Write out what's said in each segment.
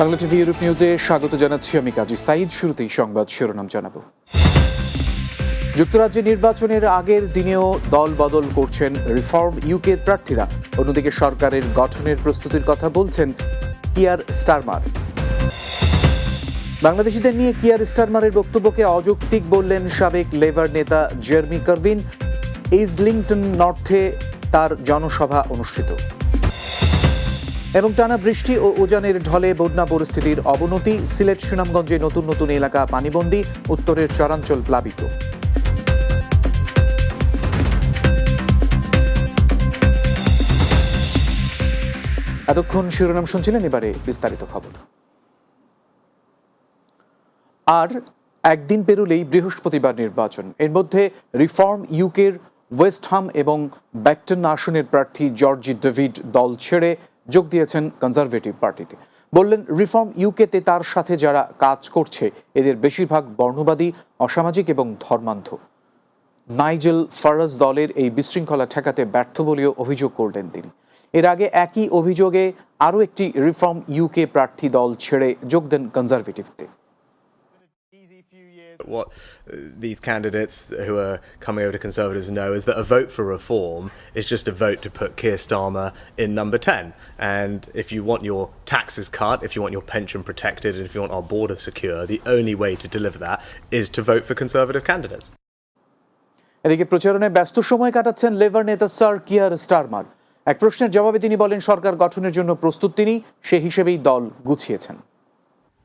Bangla TV Europe নিউজে স্বাগত জানাচ্ছি আমি কাজী সাইদ। শুরুতেই সংবাদ শিরোনাম জানাব। যুক্তরাজ্যে নির্বাচনের আগের দিনেও দল বদল করছেন রিফর্ম ইউকের প্রার্থীরা। অন্যদিকে সরকারের গঠনের প্রস্তুতির কথা বলছেন কিয়ার স্টারমার। বাংলাদেশিদের নিয়ে কিয়ার স্টারমারের বক্তব্যকে অযৌক্তিক বললেন সাবেক লেবার নেতা জেরমি কারভিন। ইজলিংটন নর্থে তার জনসভা অনুষ্ঠিত। এবং টানা বৃষ্টি ও উজানের ঢলে বন্যা পরিস্থিতির অবনতি, সিলেট সুনামগঞ্জে নতুন নতুন এলাকা পানিবন্দী, উত্তরের চরাঞ্চল প্লাবিত। এতক্ষণ শিরোনাম শুনছিলেন এবারে বিস্তারিত খবর। আর একদিন পেরুলেই বৃহস্পতিবার নির্বাচন। এর মধ্যে রিফর্ম ইউকের ওয়েস্টহাম এবং ব্যাকটন আসনের প্রার্থী জর্জি ডেভিড দল ছেড়ে যোগ দিয়েছেন কনজারভেটিভ পার্টিতে। বললেন রিফর্ম ইউকেতে তার সাথে যারা কাজ করছে, এদের বেশিরভাগ বর্ণবাদী, অসামাজিক এবং ধর্মান্ধ। নাইজেল ফারাজ দলের এই বিশৃঙ্খলা ঠেকাতে ব্যর্থ বলেও অভিযোগ করলেন তিনি। এর আগে একই অভিযোগে আরও একটি রিফর্ম ইউকে প্রার্থী দল ছেড়ে যোগ দেন কনজারভেটিভতে What uh, these candidates who are coming over to Conservatives know is that a vote for reform is just a vote to put Keir Starmer in number 10. And if you want your taxes cut, if you want your pension protected, and if you want our border secure, the only way to deliver that is to vote for Conservative candidates. এদিকে প্রচারণায় ব্যস্ত সময় কাটাচ্ছেন labour নেতা sir Keir Starmer এক প্রশ্নের জবাবে তিনি বলেন সরকার গঠনের জন্য প্রস্তুত তিনি সে হিসেবেই দল গুছিয়েছেন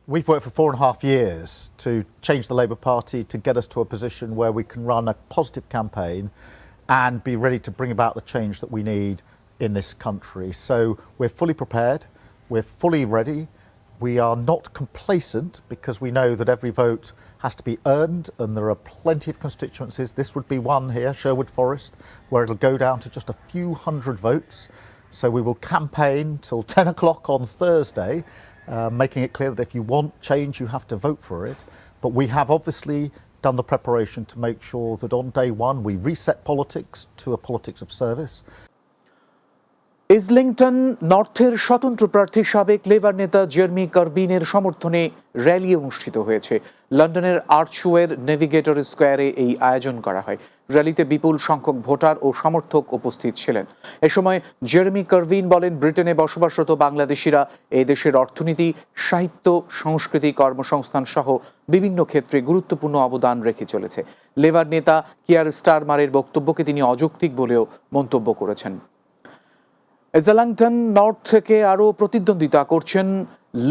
We've worked for four and a half years to change the Labour Party to get us to a position where we can run a positive campaign and be ready to bring about the change that we need in this country. So we're fully prepared, we're fully ready. We are not complacent because we know that every vote has to be earned and there are plenty of constituencies. This would be one here, Sherwood Forest, where it'll go down to just a few hundred votes. So we will campaign till 10 o'clock on Thursday uh, making it clear that if you want change, you have to vote for it. But we have obviously done the preparation to make sure that on day one we reset politics to a politics of service. ইজলিংটন নর্থের স্বতন্ত্র প্রার্থী সাবেক labour নেতা Jeremy কারবিনের সমর্থনে rally অনুষ্ঠিত হয়েছে লন্ডনের আর্চওয়ের navigator স্কোয়ারে এই আয়োজন করা হয় র্যালিতে বিপুল সংখ্যক ভোটার ও সমর্থক উপস্থিত ছিলেন। এ সময় জেরমি কারভিন বলেন, ব্রিটেনে বসবাসরত বাংলাদেশিরা এই দেশের অর্থনীতি, সাহিত্য, সংস্কৃতি, কর্মসংস্থান সহ বিভিন্ন ক্ষেত্রে গুরুত্বপূর্ণ অবদান রেখে চলেছে। লেবার নেতা কিয়ার স্টারমারের বক্তব্যকে তিনি অযৌক্তিক বলেও মন্তব্য করেছেন। এজালাংটন নর্থ থেকে আরও প্রতিদ্বন্দ্বিতা করছেন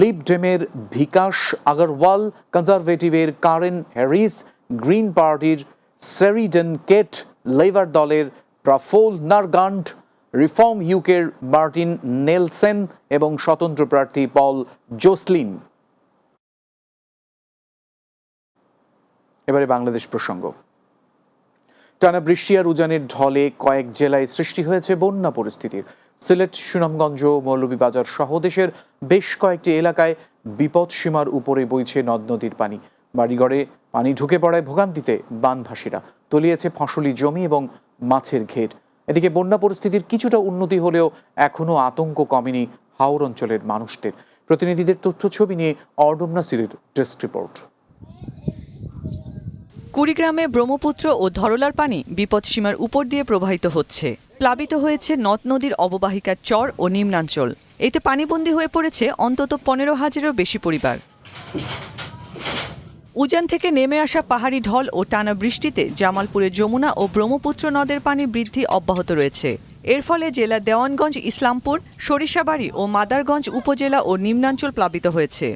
লিব ডেমের বিকাশ আগরওয়াল, কনজারভেটিভের কারেন হ্যারিস, গ্রিন পার্টির সেরিডেন কেট লেবার দলের প্রাফোল নারগান্ড রিফর্ম ইউকের মার্টিন নেলসেন এবং স্বতন্ত্র প্রার্থী পল জোসলিন এবারে বাংলাদেশ প্রসঙ্গ। টানা বৃষ্টি আর উজানের ঢলে কয়েক জেলায় সৃষ্টি হয়েছে বন্যা পরিস্থিতির। সিলেট, সুনামগঞ্জ মৌলভীবাজার সহ দেশের বেশ কয়েকটি এলাকায় বিপদ সীমার উপরে বইছে নদ নদীর পানি। বাড়িঘরে পানি ঢুকে পড়ায় ভোগান্তিতে বানভাসীরা। তলিয়েছে ফসলি জমি এবং মাছের ঘের। এদিকে বন্যা পরিস্থিতির কিছুটা উন্নতি হলেও এখনও আতঙ্ক কমেনি হাওর অঞ্চলের মানুষদের। প্রতিনিধিদের তথ্য ছবি নিয়ে অর্ডম নাসিরের ডেস্ক রিপোর্ট। কুড়িগ্রামে ব্রহ্মপুত্র ও ধরলার পানি বিপদসীমার উপর দিয়ে প্রবাহিত হচ্ছে। প্লাবিত হয়েছে নদ নদীর অববাহিকার চর ও নিম্নাঞ্চল। এতে পানিবন্দী হয়ে পড়েছে অন্তত পনেরো হাজারেরও বেশি পরিবার। উজান থেকে নেমে আসা পাহাড়ি ঢল ও টানা বৃষ্টিতে জামালপুরে যমুনা ও ব্রহ্মপুত্র নদের পানি বৃদ্ধি অব্যাহত রয়েছে। এর ফলে জেলা দেওয়ানগঞ্জ, ইসলামপুর, সরিষাবাড়ি ও মাদারগঞ্জ উপজেলা ও নিম্নাঞ্চল প্লাবিত হয়েছে।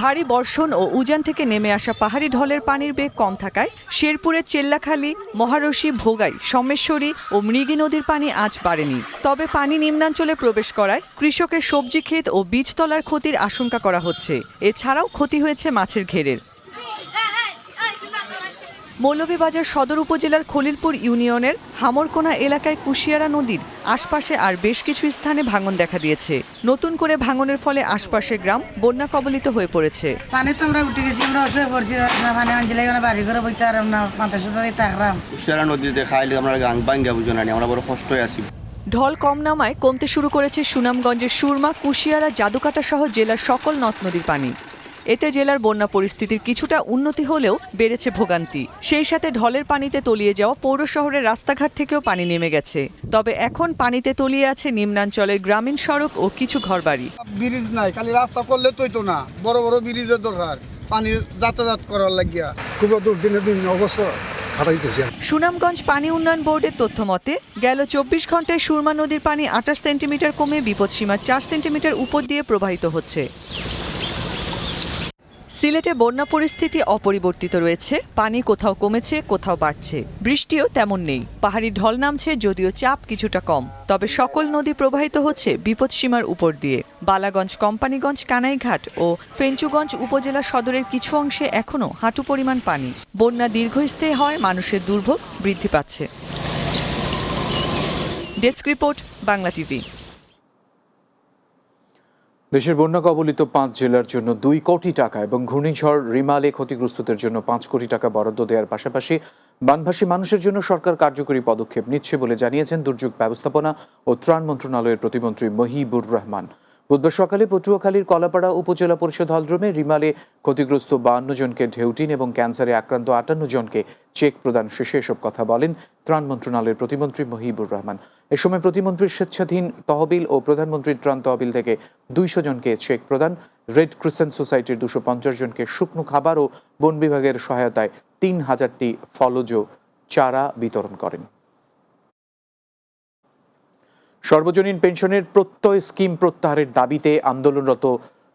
ভারী বর্ষণ ও উজান থেকে নেমে আসা পাহাড়ি ঢলের পানির বেগ কম থাকায় শেরপুরের চেল্লাখালী, মহারশি, ভোগাই, সমেশ্বরী ও মৃগী নদীর পানি আজ বাড়েনি। তবে পানি নিম্নাঞ্চলে প্রবেশ করায় কৃষকের সবজি ক্ষেত ও বীজতলার ক্ষতির আশঙ্কা করা হচ্ছে। এছাড়াও ক্ষতি হয়েছে মাছের ঘেরের। মৌলভীবাজার সদর উপজেলার খলিলপুর ইউনিয়নের হামরকোনা এলাকায় কুশিয়ারা নদীর আশপাশে আর বেশ কিছু স্থানে ভাঙন দেখা দিয়েছে। নতুন করে ভাঙনের ফলে আশপাশের গ্রাম বন্যা কবলিত হয়ে পড়েছে। পানি তো আমরা উঠে গেছি আমরা অসহায় পড়ছি না পানি বাড়ি ঘরে বইতে আর আমরা থাকলাম নদীতে খাইলে আমরা গাং বাঙ্গা বুঝো না আমরা বড় কষ্ট আছি। ঢল কম নামায় কমতে শুরু করেছে সুনামগঞ্জের সুরমা কুশিয়ারা জাদুকাটা সহ জেলার সকল নদ নদীর পানি। এতে জেলার বন্যা পরিস্থিতির কিছুটা উন্নতি হলেও বেড়েছে ভোগান্তি। সেই সাথে ঢলের পানিতে তলিয়ে যাওয়া পৌর শহরের রাস্তাঘাট থেকেও পানি নেমে গেছে। তবে এখন পানিতে তলিয়ে আছে নিম্নাঞ্চলের গ্রামীণ সড়ক ও কিছু ঘরবাড়ি। ব্রিজ নাই খালি রাস্তা করলে তুই তো না। বড় বড় ব্রিজের দরকার পানি যাতায়াত করার লাগিয়া। খুব দিনে দিন অবস্থা সুনামগঞ্জ পানি উন্নয়ন বোর্ডের তথ্য মতে গেল চব্বিশ ঘন্টায় সুরমা নদীর পানি আঠাশ সেন্টিমিটার কমে বিপদসীমার চার সেন্টিমিটার উপর দিয়ে প্রবাহিত হচ্ছে। সিলেটে বন্যা পরিস্থিতি অপরিবর্তিত রয়েছে, পানি কোথাও কমেছে, কোথাও বাড়ছে। বৃষ্টিও তেমন নেই। পাহাড়ি ঢল নামছে, যদিও চাপ কিছুটা কম। তবে সকল নদী প্রবাহিত হচ্ছে বিপদসীমার উপর দিয়ে। বালাগঞ্জ, কোম্পানিগঞ্জ, কানাইঘাট ও ফেঞ্চুগঞ্জ উপজেলা সদরের কিছু অংশে এখনও হাঁটু পরিমাণ পানি। বন্যা দীর্ঘস্থায়ী হয় মানুষের দুর্ভোগ বৃদ্ধি পাচ্ছে। Desk report, Bangla TV. দেশের বন্যা কবলিত পাঁচ জেলার জন্য দুই কোটি টাকা এবং ঘূর্ণিঝড় রিমালে ক্ষতিগ্রস্তদের জন্য পাঁচ কোটি টাকা বরাদ্দ দেওয়ার পাশাপাশি বানভাসী মানুষের জন্য সরকার কার্যকরী পদক্ষেপ নিচ্ছে বলে জানিয়েছেন দুর্যোগ ব্যবস্থাপনা ও ত্রাণ মন্ত্রণালয়ের প্রতিমন্ত্রী মহিবুর রহমান। বুধবার সকালে পটুয়াখালীর কলাপাড়া উপজেলা পরিষদ হলরুমে রিমালে ক্ষতিগ্রস্ত বাহান্ন জনকে ঢেউটিন এবং ক্যান্সারে আক্রান্ত আটান্ন জনকে চেক প্রদান শেষে এসব কথা বলেন ত্রাণ মন্ত্রণালয়ের প্রতিমন্ত্রী মহিবুর রহমান। এ সময় প্রতিমন্ত্রীর স্বেচ্ছাধীন তহবিল ও প্রধানমন্ত্রীর ত্রাণ তহবিল থেকে দুইশো জনকে চেক প্রদান। রেড ক্রিসেন্ট সোসাইটির দুশো পঞ্চাশ জনকে শুকনো খাবার ও বন বিভাগের সহায়তায় তিন হাজারটি ফলজ চারা বিতরণ করেন। সর্বজনীন পেনশনের প্রত্যয় স্কিম প্রত্যাহারের দাবিতে আন্দোলনরত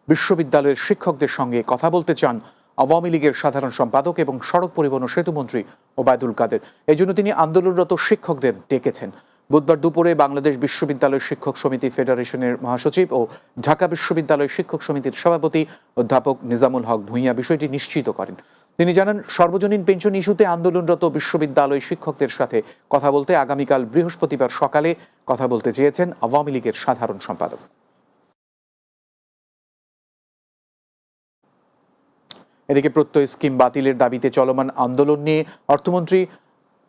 বিশ্ববিদ্যালয়ের শিক্ষকদের সঙ্গে কথা বলতে চান আওয়ামী লীগের সাধারণ সম্পাদক এবং সড়ক পরিবহন সেতুমন্ত্রী ওবায়দুল কাদের। এজন্য তিনি আন্দোলনরত শিক্ষকদের ডেকেছেন। বুধবার দুপুরে বাংলাদেশ বিশ্ববিদ্যালয় শিক্ষক সমিতি ফেডারেশনের মহাসচিব ও ঢাকা বিশ্ববিদ্যালয় শিক্ষক সমিতির সভাপতি অধ্যাপক নিজামুল হক ভূঁইয়া বিষয়টি নিশ্চিত করেন। তিনি জানান, সর্বজনীন পেনশন ইস্যুতে আন্দোলনরত বিশ্ববিদ্যালয় শিক্ষকদের সাথে কথা বলতে আগামীকাল বৃহস্পতিবার সকালে কথা বলতে চেয়েছেন আওয়ামী লীগের সাধারণ সম্পাদক। এদিকে প্রত্যয় স্কিম বাতিলের দাবিতে চলমান আন্দোলন নিয়ে অর্থমন্ত্রী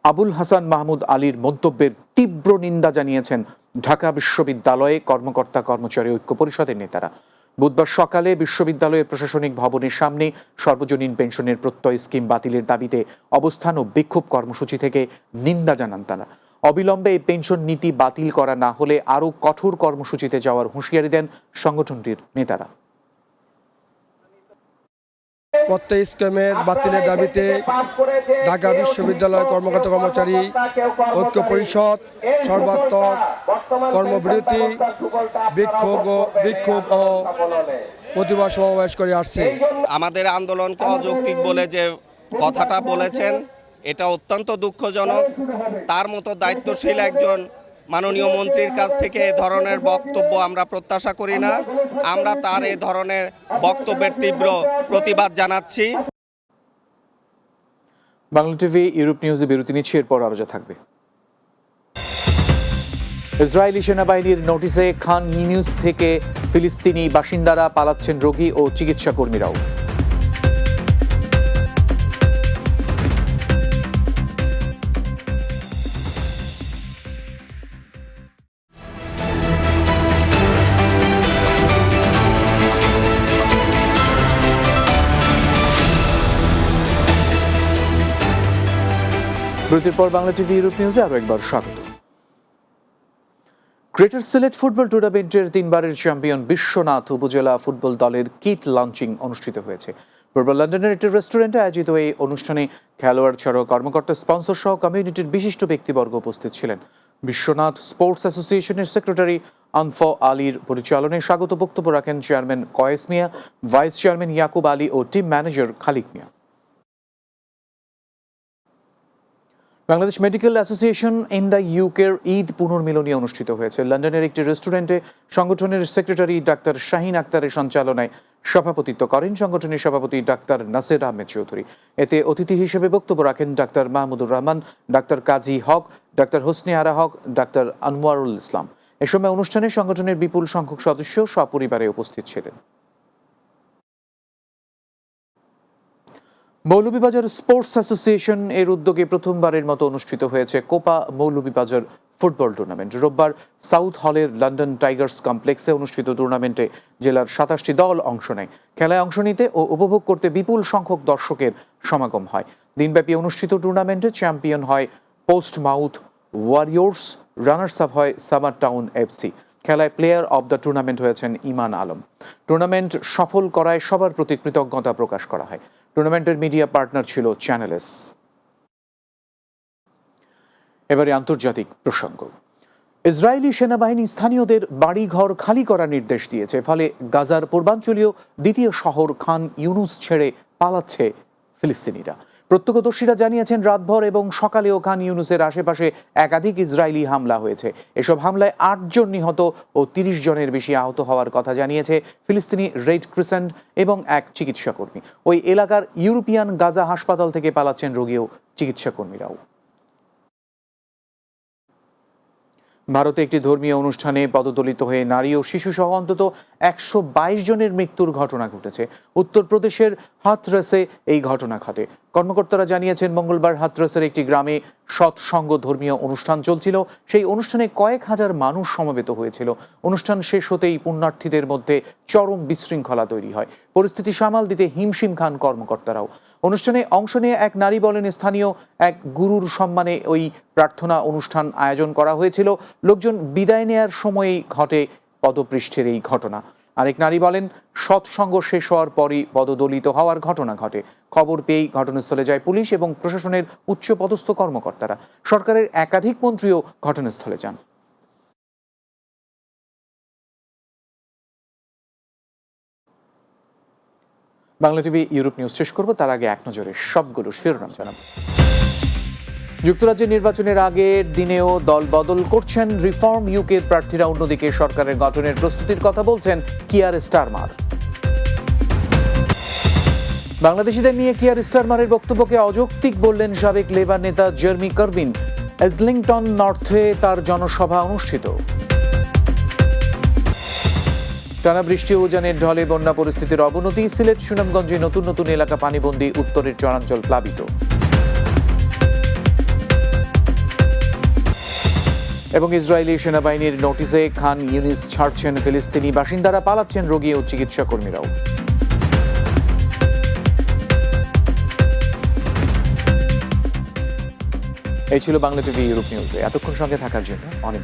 আবুল হাসান মাহমুদ আলীর মন্তব্যের তীব্র নিন্দা জানিয়েছেন ঢাকা বিশ্ববিদ্যালয়ে কর্মকর্তা কর্মচারী ঐক্য পরিষদের নেতারা। বুধবার সকালে বিশ্ববিদ্যালয়ের প্রশাসনিক ভবনের সামনে সর্বজনীন পেনশনের প্রত্যয় স্কিম বাতিলের দাবিতে অবস্থান ও বিক্ষোভ কর্মসূচি থেকে নিন্দা জানান তারা। অবিলম্বে এই পেনশন নীতি বাতিল করা না হলে আরও কঠোর কর্মসূচিতে যাওয়ার হুঁশিয়ারি দেন সংগঠনটির নেতারা। প্রত্যেক স্কিমের বাতিলের দাবিতে ঢাকা বিশ্ববিদ্যালয় কর্মকর্তা কর্মচারী ঐক্য পরিষদ সর্বাত্মক কর্মবিরতি বিক্ষোভ ও- বিক্ষোভ ও প্রতিবাদ সমাবেশ করে আসছে। আমাদের আন্দোলনকে অযৌক্তিক বলে যে কথাটা বলেছেন এটা অত্যন্ত দুঃখজনক। তার মতো দায়িত্বশীল একজন মাননীয় মন্ত্রীর কাছ থেকে এ ধরনের বক্তব্য আমরা প্রত্যাশা করি না। আমরা তার এ ধরনের বক্তব্যের তীব্র প্রতিবাদ জানাচ্ছি। বাংলা টিভি, ইউরোপ নিউজে বিরতি নিচ্ছে, এরপর আরও যা থাকবে। ইসরায়েলি সেনাবাহিনীর নোটিশে খান নিউজ থেকে ফিলিস্তিনি বাসিন্দারা পালাচ্ছেন রোগী ও চিকিৎসা কর্মীরাও বিরতির পর বাংলা টিভি ইউরোপ নিউজে আরও একবার স্বাগত। গ্রেটার সিলেট ফুটবল টুর্নামেন্টের তিনবারের চ্যাম্পিয়ন বিশ্বনাথ উপজেলা ফুটবল দলের কিট লঞ্চিং অনুষ্ঠিত হয়েছে। পূর্ব লন্ডনের একটি রেস্টুরেন্টে আয়োজিত এই অনুষ্ঠানে খেলোয়াড় ছাড়াও কর্মকর্তা, স্পন্সর সহ কমিউনিটির বিশিষ্ট ব্যক্তিবর্গ উপস্থিত ছিলেন। বিশ্বনাথ স্পোর্টস অ্যাসোসিয়েশনের সেক্রেটারি আনফ আলীর পরিচালনায় স্বাগত বক্তব্য রাখেন chairman Koyes Miah, vice chairman Yakub Ali O team manager Khalik Miah. Bangladesh medical association in the ইউকের ঈদ পুনর্মিলনী অনুষ্ঠিত হয়েছে। লন্ডনের একটি রেস্টুরেন্টে সংগঠনের সেক্রেটারি ডাক্তার শাহিন আক্তারের সঞ্চালনায় সভাপতিত্ব করেন সংগঠনের সভাপতি ডাক্তার নাসের আহমেদ চৌধুরী। এতে অতিথি হিসেবে বক্তব্য রাখেন doctor Mahmudur Rahman, doctor Kazi Haque, doctor Hosne Ara Haque, doctor Anwarul Islam. এ সময় অনুষ্ঠানে সংগঠনের বিপুল সংখ্যক সদস্য সপরিবারে উপস্থিত ছিলেন। মৌলভীবাজার স্পোর্টস অ্যাসোসিয়েশন এর উদ্যোগে প্রথমবারের মতো অনুষ্ঠিত হয়েছে কোপা মৌলভীবাজার ফুটবল টুর্নামেন্ট। রোববার সাউথ হলের লন্ডন টাইগার্স কমপ্লেক্সে অনুষ্ঠিত টুর্নামেন্টে জেলার সাতাশটি দল অংশ নেয়। খেলায় অংশ নিতে ও উপভোগ করতে বিপুল সংখ্যক দর্শকের সমাগম হয়। দিনব্যাপী অনুষ্ঠিত টুর্নামেন্টে চ্যাম্পিয়ন হয় Portsmouth warriors, runners up হয় সামার টাউন এফসি। খেলায় প্লেয়ার অব দ্য টুর্নামেন্ট হয়েছেন ইমান আলম। টুর্নামেন্ট সফল করায় সবার প্রতি কৃতজ্ঞতা প্রকাশ করা হয়। টুর্নামেন্টের মিডিয়া পার্টনার ছিল চ্যানেলস এবারে আন্তর্জাতিক প্রসঙ্গ। ইসরায়েলি সেনাবাহিনী স্থানীয়দের বাড়িঘর খালি করার নির্দেশ দিয়েছে। ফলে গাজার পূর্বাঞ্চলীয় দ্বিতীয় শহর খান ইউনুস ছেড়ে পালাচ্ছে ফিলিস্তিনিরা। প্রত্যক্ষদর্শীরা জানিয়েছেন, রাতভর এবং সকালেও খান ইউনুসের আশেপাশে একাধিক ইসরায়েলি হামলা হয়েছে। এসব হামলায় আটজন নিহত ও তিরিশ জনের বেশি আহত হওয়ার কথা জানিয়েছে ফিলিস্তিনি রেড ক্রিসেন্ট এবং এক চিকিৎসাকর্মী। ওই এলাকার ইউরোপিয়ান গাজা হাসপাতাল থেকে পালাচ্ছেন রোগীও চিকিৎসা চিকিৎসাকর্মীরাও। ভারতে একটি ধর্মীয় অনুষ্ঠানে পদদলিত হয়ে নারী ও শিশু সহ অন্তত একশো বাইশ জনের মৃত্যুর ঘটনা ঘটেছে। উত্তরপ্রদেশের হাতরাসে এই ঘটনা ঘটে। কর্মকর্তারা জানিয়েছেন, মঙ্গলবার হাতরাসের একটি গ্রামে সৎসঙ্গ ধর্মীয় অনুষ্ঠান চলছিল। সেই অনুষ্ঠানে কয়েক হাজার মানুষ সমবেত হয়েছিল। অনুষ্ঠান শেষ হতেই পুণ্যার্থীদের মধ্যে চরম বিশৃঙ্খলা তৈরি হয়। পরিস্থিতি সামাল দিতে হিমশিম খান কর্মকর্তারাও। অনুষ্ঠানে অংশ নিয়ে এক নারী বলেন স্থানীয় এক গুরুর সম্মানে ওই প্রার্থনা অনুষ্ঠান আয়োজন করা হয়েছিল। লোকজন বিদায় নেয়ার সময়েই ঘটে পদপৃষ্ঠের এই ঘটনা। আরেক নারী বলেন, সৎসঙ্গ শেষ হওয়ার পরই পদদলিত হওয়ার ঘটনা ঘটে। খবর পেয়েই ঘটনাস্থলে যায় পুলিশ এবং প্রশাসনের উচ্চপদস্থ কর্মকর্তারা। সরকারের একাধিক মন্ত্রীও ঘটনাস্থলে যান। বাংলা টিভি, ইউরোপ নিউজ শেষ করব। তার আগে এক নজরে সবগুলো শিরোনাম জানাব। যুক্তরাজ্যের নির্বাচনের আগের দিনেও দল বদল করছেন রিফর্ম ইউকের প্রার্থীরা। অন্যদিকে সরকারের গঠনের প্রস্তুতির কথা বলছেন কিয়ার স্টারমার। বাংলাদেশিদের নিয়ে কিয়ার স্টারমারের বক্তব্যকে অযৌক্তিক বললেন সাবেক লেবার নেতা জার্মি কারবিন। এজলিংটন নর্থে তার জনসভা অনুষ্ঠিত। টানা বৃষ্টি উজানের ঢলে বন্যা পরিস্থিতির অবনতি। সিলেট, সুনামগঞ্জে নতুন নতুন এলাকা পানিবন্দী উত্তরের চরাঞ্চল প্লাবিত। এবং ইসরায়েলি সেনাবাহিনীর নোটিশে খান ইউনিস ছাড়ছেন ফিলিস্তিনি বাসিন্দারা, পালাচ্ছেন রোগী ও চিকিৎসা কর্মীরাও এই ছিল বাংলা টিভি ইউরোপ নিউজে। এতক্ষণ সঙ্গে থাকার জন্য অনেক